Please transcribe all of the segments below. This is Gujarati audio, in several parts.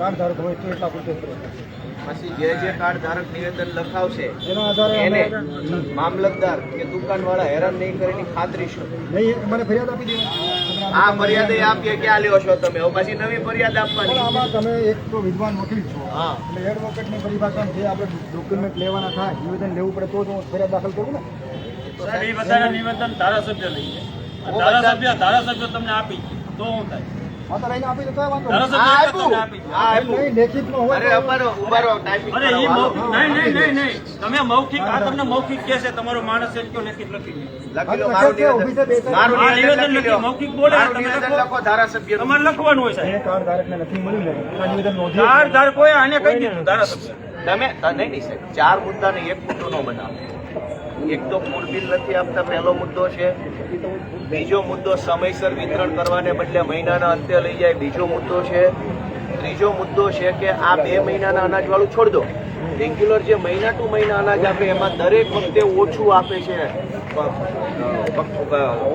કાર્ડ ધારક હોય તો એટલા પૂરતો પછી જે જે કાર્ડ ધારક નિવેદન લખાવશે એના આધારે એને મામલતદાર કે દુકાનવાળા હેરાન નહીં કરે એની ખાતરી શું? નહીં મને ફરિયાદ આપી દેવા આ મર્યાદા આપીએ ક્યાં લ્યો છો તમે? હવે પછી નવી ફરિયાદ આપવાની. આમાં તમે એક તો વિદ્વાન વકીલ છો. હા. એટલે એડવોકેટની પરિભાષા જે આપણે ડોક્યુમેન્ટ લેવાના થાય નિવેદન લેવું પડે તો જ હું ફરિયાદ દાખલ કરું ને. સાહેબ એ બધાના નિવેદન ધારાસભ્ય લઈ જાય ધારાસભ્ય ધારાસભ્ય તમને આપી તો શું થાય? તમે મૌખિક આ તમને મૌખિક કહે છે તમારો માણસ એમ કયો લેખિત લખી લે. લખી લો આ મારું મૌખિક બોલે, તમારે લખવાનું હોય સાહેબ. ધાર આને કહી દીધું ધારાસભ્ય. તમે નહીં નહીં સાહેબ. ચાર મુદ્દાને એક મુદ્દો ન બનાવો. એક તો ફૂડ બિલ નથી આપતા, પહેલો મુદ્દો છે. બીજો મુદ્દો સમયસર વિતરણ કરવાને બદલે મહિનાના અંતે લઈ જાય, બીજો મુદ્દો છે. ત્રીજો મુદ્દો છે કે આ બે મહિનાના અનાજવાળું છોડ દો. રેગ્યુલર જે મહિના ટુ મહિના અનાજ આપે, એમાં દરેક વખતે ઓછું આપે છે.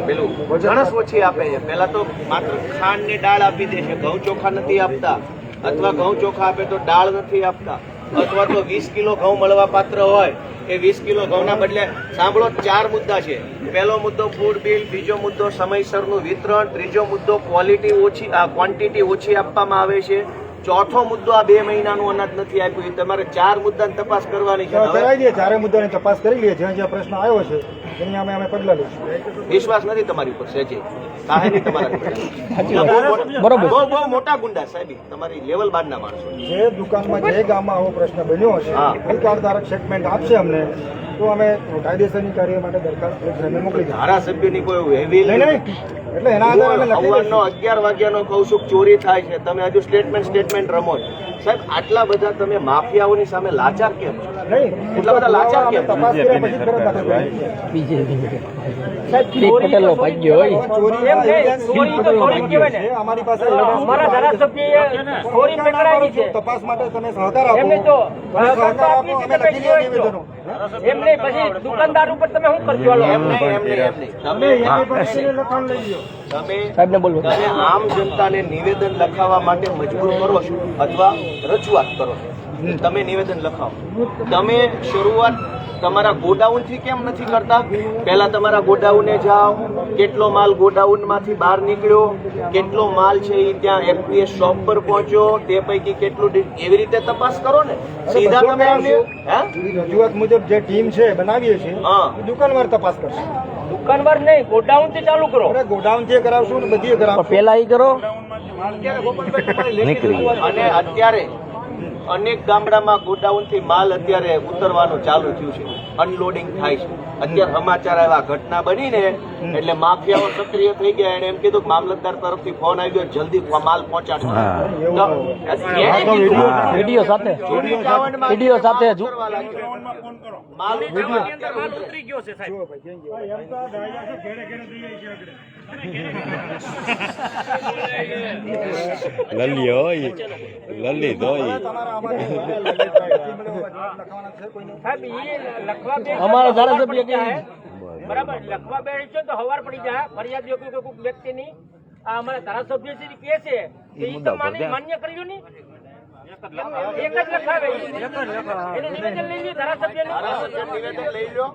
પેલું જણસ ઓછી આપે છે. પહેલાં તો માત્ર ખાંડ ને દાળ આપી દે છે. ઘઉં ચોખા નથી આપતા. અથવા ઘઉં ચોખા આપે તો દાળ નથી આપતા. અથવા તો વીસ કિલો ઘઉં મળવા પાત્ર હોય, એ વીસ કિલો ઘઉંના બદલે સાંભળો, ચાર મુદ્દા છે. પહેલો મુદ્દો ફૂડ બિલ બીજો મુદ્દો સમયસરનું વિતરણ, ત્રીજો મુદ્દો ક્વોલિટી ઓછી ક્વોન્ટિટી ઓછી આપવામાં આવે છે. ચોથો મુદ્દો આ બે મહિનાનું અનાજ નથી આપ્યું તમારે ચાર મુદ્દાની તપાસ કરવાની છે. કરાવી દઈએ ચારે મુદ્દાની તપાસ કરી લઈએ જ્યાં જ્યાં પ્રશ્ન આવ્યો છે એની અમે અમે પગલાં લઈશું. વિશ્વાસ નથી તમારી ઉપર સહેજે સાહેબ તમારા બરોબર. બહુ બહુ મોટા ગુંડા સાહેબ. તમારી લેવલ બારના માણસો. જે દુકાનમાં જે ગામમાં આવો પ્રશ્ન બન્યો હશે ધારક સ્ટેટમેન્ટ આપશે અમને તો અમે કાયદેસરની કાર્ય માટે દરખાસ્ત મોકલી ધારાસભ્યની કોઈ નહીં. એટલે એના દઈશું. અગિયાર વાગ્યાનો કહું છું ચોરી થાય છે. તમે હજુ સ્ટેટમેન્ટ સ્ટેટમેન્ટ રમો. સાહેબ આટલા બધા તમે માફિયાઓની સામે લાચાર કેમ છો? નહીં એટલા બધા લાચાર કેમ? અમારી પાસે અમારા ધારાસભ્યએ ચોરી પકડાવી છે. તપાસ માટે તમે સહકાર આપો. અમે લખી નિવેદનો. એમ નહીં પછી દુકાનદાર ઉપર તમે શું કરશો એમ નહીં એમ નહીં તમે લખાણ લઈ લ્યો. તમે તમે આમ જનતાને નિવેદન લખાવવા માટે મજબૂર કરો છો અથવા રજૂઆત કરો તમે નિવેદન લખાવો. તમે શરૂઆત તમારા ગોડાઉનથી કેમ નથી કરતા? પહેલા તમારા ગોડાઉને જાઓ કેટલો માલ ગોડાઉનમાંથી બહાર નીકળ્યો કેટલો માલ છે એ ત્યાં એફપીએસ શોપ પર પહોંચ્યો તે પૈકી કેટલું એવી રીતે તપાસ કરો ને. સીધા તમે રજૂઆત મુજબ જે ટીમ છે બનાવીએ છીએ દુકાનવાર તપાસ કરશે. દુકાનવાર નહીં ગોડાઉનથી ચાલુ કરો. અરે ગોડાઉનથી કરાવશું બધી કરાવશું. પેલા એ કરો. અને અત્યારે અનેક ગામડામાં ગોડાઉનથી માલ અત્યારે ઉતરવાનું ચાલુ થયું છે. અનલોડિંગ થાય છે. અત્યારે સમાચાર આવ્યા ઘટના બની ને એટલે માફિયાઓ સક્રિય થઈ ગયા. એને એમ કીધું કે મામલતદાર તરફથી ફોન આવ્યો જલ્દી માલ પહોંચાડો તો એને કીધું, વીડિયો સાથે ચોરી ચાવડમાં વીડિયો સાથે જ કરવા લાગ્યો. માલ માલ ઉતરી ગયો છે સાહેબ. લલી હોય લલ્લી તમારા અમારે લખવાના છે કોઈને સાહેબ ઈ લખવા બે અમારા ધારાસભ્ય કે બરાબર લખવા બે તો હવાર પડી જાય. ફરિયાદ કોઈ કોઈ કોઈ વ્યક્તિની આ અમારા ધારાસભ્ય શ્રી કહે છે કે ઈ તો માન્ય માન્ય કર્યું નહીં એક જ લખાવે એનું નિવેદન લઈ લ્યો ધારાસભ્યનું. ધારાસભ્ય નિવેદન લઈ લો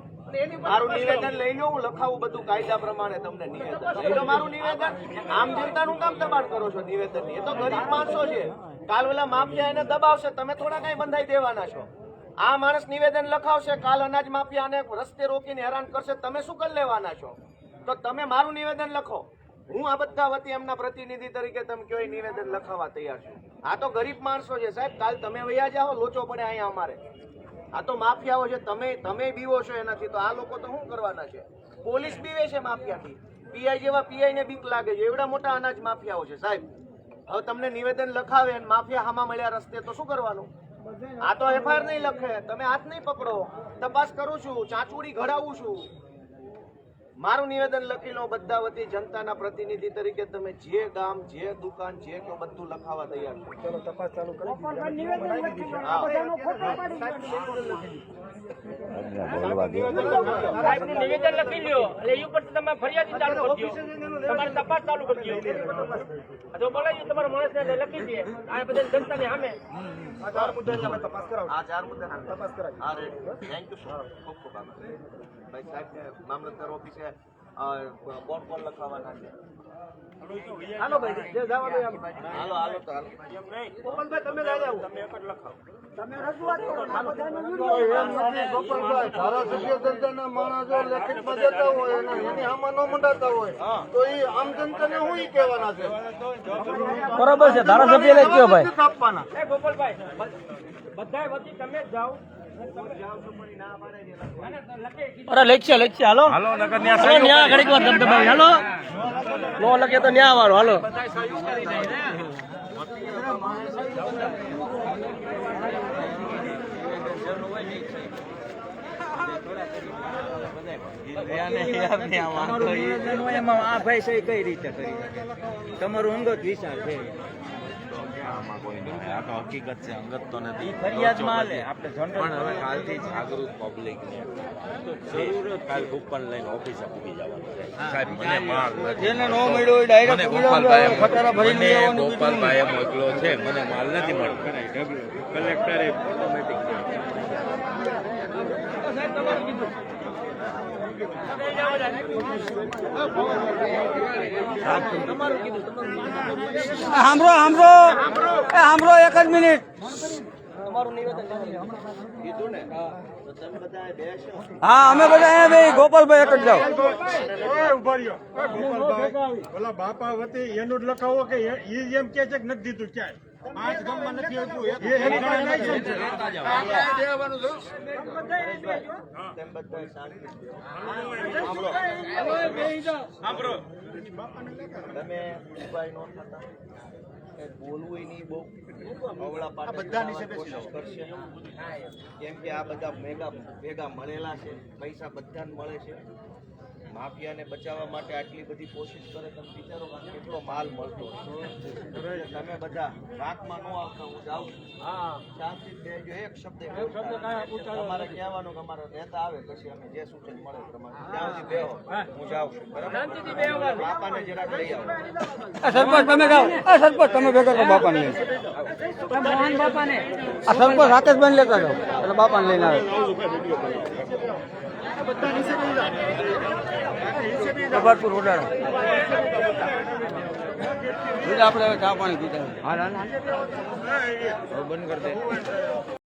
મારું નિવેદન લઈ લો હું લખાવું બધું કાયદા પ્રમાણે તમને નિવેદન. મારું નિવેદન આમ જનતાનું કામ દબાણ કરો છો નિવેદન એ તો ગરીબ માણસો છે. કાલ ઓલા માફિયા એને દબાવશે, તમે થોડા કઈ બંધાઈ દેવાના છો. આ માણસ નિવેદન લખાવશે, કાલ અનાજ માફિયાને રસ્તે રોકીને હેરાન કરશે, તમે શું કરી લેવાના છો? તો તમે મારું નિવેદન લખો. હું આ બધા વતી એમના પ્રતિનિધિ તરીકે તમે કયો નિવેદન લખાવવા તૈયાર છું. આ તો ગરીબ માણસો છે સાહેબ, કાલ તમે વૈયા જાઓ લોચો પડે અહીંયા અમારે. આ તો માફિયાઓ છે, તમે તમે બીવો છો એનાથી, તો આ લોકો તો શું કરવાના છે? પોલીસ બીવે છે માફિયાથી. પીઆઈ જેવા પીઆઈ ને બીક લાગે છે. એવડા મોટા અનાજ માફિયાઓ છે સાહેબ. હવે તમને નિવેદન લખાવે અને માફિયા હામાં મળ્યા રસ્તે તો શું કરવાનું? આ તો એફઆઈઆર નહીં લખે. તમે હાથ નહીં પકડો. તપાસ કરું છું ચાંચુડી ઘડાવું છું. મારું નિવેદન લખી લો બધા વતી જનતાના પ્રતિનિધિ તરીકે તમે જે ગામ જે દુકાન જે કહો બધું લખાવા તૈયાર છો. ચલો તપાસ ચાલુ કરી નિવેદન લખી લ્યો. એટલે એ ઉપર તમે ફરિયાદ ચાલુ કરી દો. તમારે તપાસ ચાલુ કરી દો. તો તો તમારો માણસ ને લખી દે. આ બધા જનતાને સામે. આ ચાર મુદ્દા તપાસ કરાવો. આ ચાર મુદ્દા તપાસ કરાવો. હા રેડી. થેન્ક યુ સર ખૂબ ખૂબ આભાર. ભાઈ સાહેબ મામલતદાર ઓફિસે બોર્ડ કોણ લખાવવાના છે. હાલો ભાઈ જે જવાનું એમ. હાલો હાલો તો હાલો. ગોપાલભાઈ તમે લઈ આવો તમે એક જ લખાવો. તમે રજૂઆત કરો ધારાસભ્ય જનતાના માણસો લેખિતમાં દેતા હોય અને એની આમાં ન મંડાતા હોય તો એ આમ જનતાને શું કહેવાના છે? બરોબર છે ધારાસભ્ય લઈ ગયો ભાઈ? નથી આપવાના. એ ગોપાલભાઈ બધા વતી તમે જાઓ. અરે લખશે લખશે હાલો. હાલો ન્યા ઘડીક વાર ધબધબાવી હાલો. નો લખે તો ન્યા વાળો હાલો. હકીકત છે અંગત તો નથી પબ્લિક ને લઈને ઓફિસે છે સાહેબ મને માલ જેને ન મળ્યો ગોપાલભાઈ મોકલો છે મને માલ નથી મળતો કલેક્ટરે ઓટોમેટિક સાંભળો એક જ મિનિટ. હા, અમે બધા અહીંયા ભાઈ ગોપાલભાઈ એક જ જાઓ. બાપા વતી એનું જ લખાવો કે એ એમ કે છે કે નથી દીધું ક્યાંય? પાંચ ગામમાં નથી. તેમ ઉપાય નો થતા બોલવું નહીં બહુ અવળા પાટા બધાની કોશિશ કરશે. કેમ કે આ બધા ભેગા ભેગા મળેલા છે. પૈસા બધાને મળે છે. માફિયાને બચાવવા માટે આટલી બધી કોશિશ કરે તમે વિચારો કેટલો માલ મળતો તમે બધા રાતમાં ન આવતા હું જાઉં શાંતિ બેજો એક શબ્દ તમારે કહેવાનું કે અમારા નેતા આવે પછી અમે જે સૂચન મળે તમારે ત્યાં સુધી બેહો હું. જાઉં છું. બરાબર? બાપાને જરાક લઈ આવો. સરપંચ તમે જાઓ. સરપંચ તમે ભેગા કરો બાપાને લઈને. આ સરપંચ રાકેશભાઈ લેતા જાઓ. એટલે બાપાને લઈને આવે. જબરપુર ઉડાડો આપણે ચા પાણી પીતા. બંધ કરી દે.